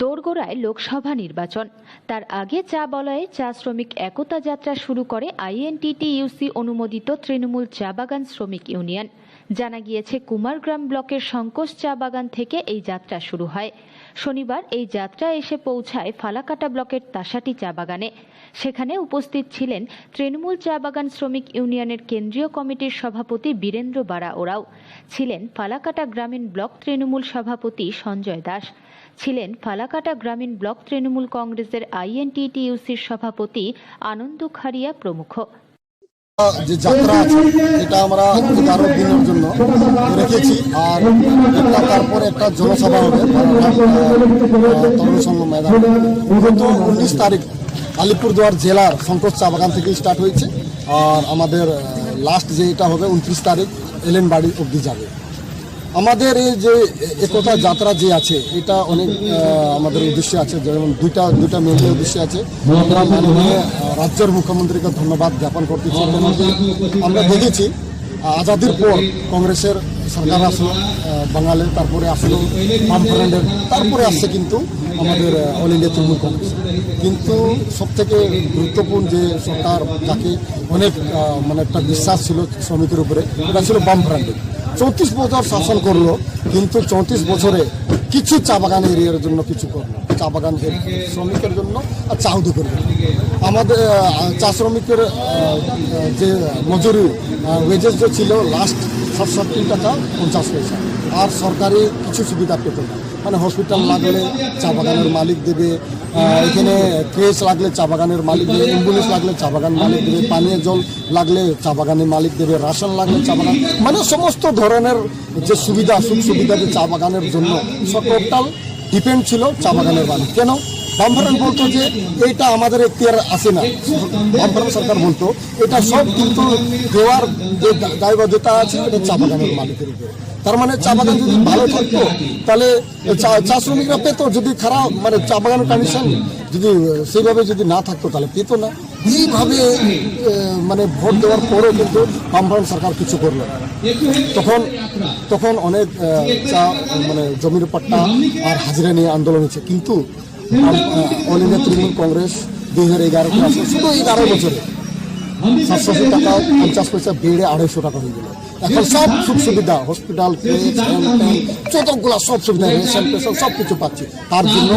দোরগোড়ায় লোকসভা নির্বাচন। তার আগে চা বলয়ে চা শ্রমিক একতা যাত্রা শুরু করে আইএনটিটিইউসি অনুমোদিত তৃণমূল চা বাগান শ্রমিক ইউনিয়ন। জানা গিয়েছে, কুমারগ্রাম ব্লকের সংকোচ চা বাগান থেকে এই যাত্রা শুরু হয়। শনিবার এই যাত্রা এসে পৌঁছায় ফালাকাটা ব্লকের তাসাটি চা বাগানে। সেখানে উপস্থিত ছিলেন তৃণমূল চা বাগান শ্রমিক ইউনিয়নের কেন্দ্রীয় কমিটির সভাপতি বীরেন্দ্র বারা ওরাও ছিলেন ফালাকাটা গ্রামীণ ব্লক তৃণমূল সভাপতি সঞ্জয় দাস। ছিলেন ফালাকাটা গ্রামীণ ব্লক তৃণমূল কংগ্রেসের আইএনটিটিইউসির সভাপতি আনন্দ খারিয়া প্রমুখ। যে যাত্রা আছে, এটা আমরা এগারো দিনের জন্য রেখেছি। আর একটা তারপরে একটা জনসভা হবে তরুণ ময়দান উনিশ তারিখ আলিপুরদুয়ার জেলার শঙ্কর চা বাগান থেকে স্টার্ট হয়েছে। আর আমাদের লাস্ট যে এটা হবে, উনত্রিশ তারিখ এলেন বাড়ি অবধি যাবে। আমাদের এই যে একতা যাত্রা যে আছে, এটা অনেক আমাদের উদ্দেশ্যে আছে। যেমন দুইটা দুইটা মেন উদ্দেশ্যে আছে। আমরা মাননীয় রাজ্যের মুখ্যমন্ত্রীকে ধন্যবাদ জ্ঞাপন কেন যে আমরা দেখেছি আজাদির পর কংগ্রেসের সরকার আসলো বাঙালির, তারপরে আসলো বামফ্রন্টের তারপরে আসছে কিন্তু আমাদের অল ইন্ডিয়া তৃণমূল কংগ্রেস কিন্তু সবথেকে গুরুত্বপূর্ণ যে সরকার, যাকে অনেক মানে একটা বিশ্বাস ছিল শ্রমিকের উপরে, এটা ছিল বাম বামফ্রন্টের চৌত্রিশ বছর শাসন করল, কিন্তু চৌত্রিশ বছরে কিছু চা বাগান এরিয়ার জন্য কিছু করল। চা বাগান শ্রমিকের জন্য আর চা উদ্যোগের জন্য। আমাদের চা শ্রমিকের যে মজুরি ওয়েজেস যে ছিল লাস্ট সাতষট্টি টাকা পঞ্চাশ পয়সা। আর সরকারি কিছু সুবিধা পেত না। মানে হসপিটাল লাগলে চা বাগানের মালিক দেবে এখানে ক্রেজ লাগলে চা বাগানের মালিক দেবে অ্যাম্বুলেন্স লাগলে চা বাগান মালিক দেবে, পানীয় জল লাগলে চা বাগানের মালিক দেবে রাশন লাগলে চা বাগান মানে সমস্ত ধরনের যে সুবিধা, সুখ সুবিধা যে চা বাগানের জন্য, সব টোটাল ডিপেন্ড ছিল চা বাগানের মালিক। কেন? বামফ্রন্ট বলতো যে এইটা আমাদের এখতিয়ার আসে না। বামফ্রন্ট সরকার বলতো, এটা সব কিন্তু দেওয়ার যে দায়বদ্ধতা আছে, এটা চা বাগানের মালিকের উপরে। তার মানে চা বাগান যদি ভালো থাকতো, তাহলে চা শ্রমিকরা পেতো। যদি খারাপ মানে চা বাগানের কন্ডিশন যদি, সেইভাবে যদি না থাকতো, তাহলে পেত না। এইভাবে মানে ভোট দেওয়ার পরেও কিন্তু বামফ্রন্ট সরকার কিছু করল তখন তখন অনেক চা মানে জমির পাট্টা আর হাজিরা নিয়ে আন্দোলন হয়েছে। কিন্তু ইন্ডিয়া তৃণমূল কংগ্রেস, দুই হাজার এগারো, শুধু এগারো বছরে সাতশো টাকা পঞ্চাশ পয়সা বেড়ে আড়াইশো টাকা হয়ে গেল। এখন সব সুখ সুবিধা হসপিটাল যতগুলো সব সুবিধা রেশন পেশন সব কিছু পাচ্ছি। তার জন্য